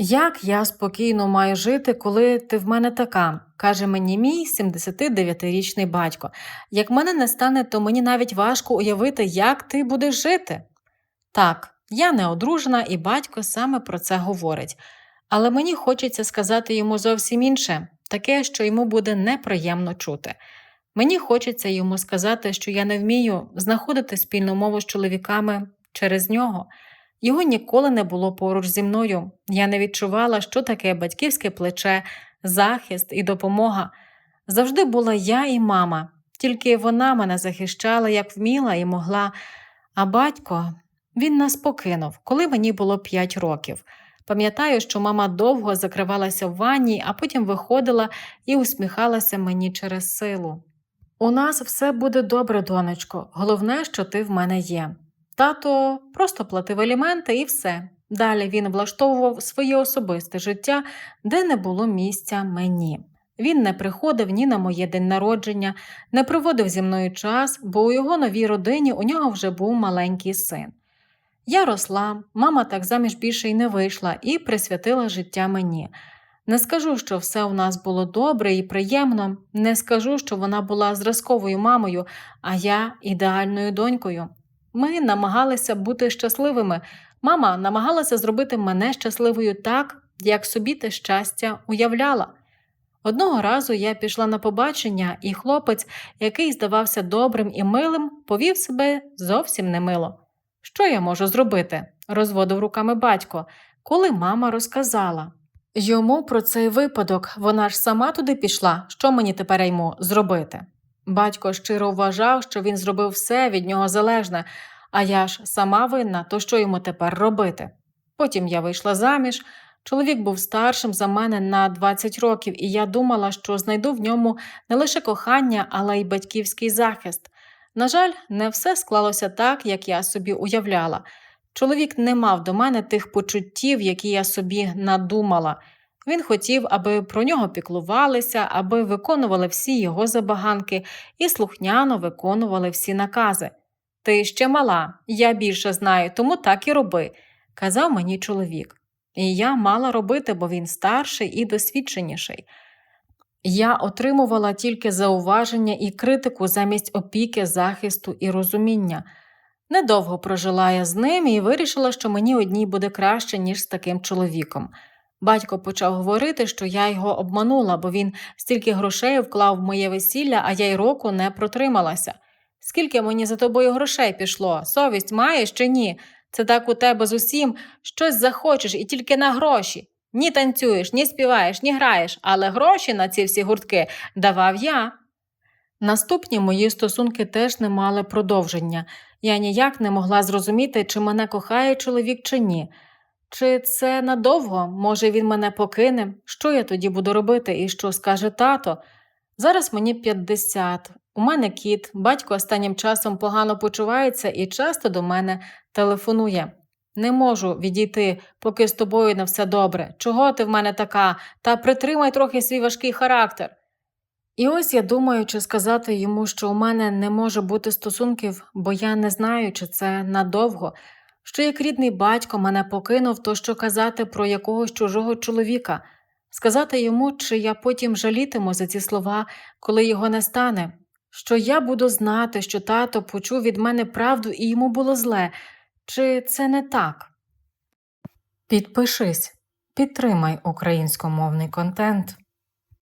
Як я спокійно маю жити, коли ти в мене така? каже мені мій 79-річний батько. Як мене не стане, то мені навіть важко уявити, як ти будеш жити. Так, я не одружена, і батько саме про це говорить. Але мені хочеться сказати йому зовсім інше, таке, що йому буде неприємно чути. Мені хочеться йому сказати, що я не вмію знаходити спільну мову з чоловіками через нього. Його ніколи не було поруч зі мною. Я не відчувала, що таке батьківське плече, захист і допомога. Завжди була я і мама, тільки вона мене захищала, як вміла і могла. А батько він нас покинув, коли мені було 5 років. Пам'ятаю, що мама довго закривалася в ванні, а потім виходила і усміхалася мені через силу. У нас все буде добре, донечко. Головне, що ти в мене є. Тато просто платив аліменти і все. Далі він влаштовував своє особисте життя, де не було місця мені. Він не приходив ні на моє день народження, не проводив зі мною час, бо у його новій родині у нього вже був маленький син. Я росла, мама так заміж більше й не вийшла і присвятила життя мені. Не скажу, що все у нас було добре і приємно, не скажу, що вона була зразковою мамою, а я ідеальною донькою. Ми намагалися бути щасливими. Мама намагалася зробити мене щасливою так, як собі те щастя уявляла. Одного разу я пішла на побачення, і хлопець, який здавався добрим і милим, повів себе зовсім немило. Що я можу зробити? розводив руками батько, коли мама розказала. Йому про цей випадок вона ж сама туди пішла, що мені тепер йому зробити? Батько щиро вважав, що він зробив все від нього залежне, а я ж сама винна, то що йому тепер робити? Потім я вийшла заміж. Чоловік був старшим за мене на 20 років, і я думала, що знайду в ньому не лише кохання, але й батьківський захист. На жаль, не все склалося так, як я собі уявляла. Чоловік не мав до мене тих почуттів, які я собі надумала. Він хотів, аби про нього піклувалися, аби виконували всі його забаганки і слухняно виконували всі накази. Ти ще мала, я більше знаю, тому так і роби, казав мені чоловік. І я мала робити, бо він старший і досвідченіший. Я отримувала тільки зауваження і критику замість опіки, захисту і розуміння. Недовго прожила я з ним і вирішила, що мені одній буде краще, ніж з таким чоловіком. Батько почав говорити, що я його обманула, бо він стільки грошей вклав в моє весілля, а я й року не протрималася. Скільки мені за тобою грошей пішло? Совість маєш чи ні? Це так у тебе з усім щось захочеш і тільки на гроші. Ні танцюєш, ні співаєш, ні граєш, але гроші на ці всі гуртки давав я. Наступні мої стосунки теж не мали продовження. Я ніяк не могла зрозуміти, чи мене кохає чоловік, чи ні. Чи це надовго, може, він мене покине? Що я тоді буду робити і що скаже тато? Зараз мені 50, у мене кіт, батько останнім часом погано почувається і часто до мене телефонує. Не можу відійти, поки з тобою не все добре. Чого ти в мене така? Та притримай трохи свій важкий характер. І ось я думаю, чи сказати йому, що у мене не може бути стосунків, бо я не знаю, чи це надовго, що як рідний батько мене покинув, то що казати про якогось чужого чоловіка, сказати йому, чи я потім жалітиму за ці слова, коли його не стане, що я буду знати, що тато почув від мене правду і йому було зле, чи це не так? Підпишись, підтримай українськомовний контент.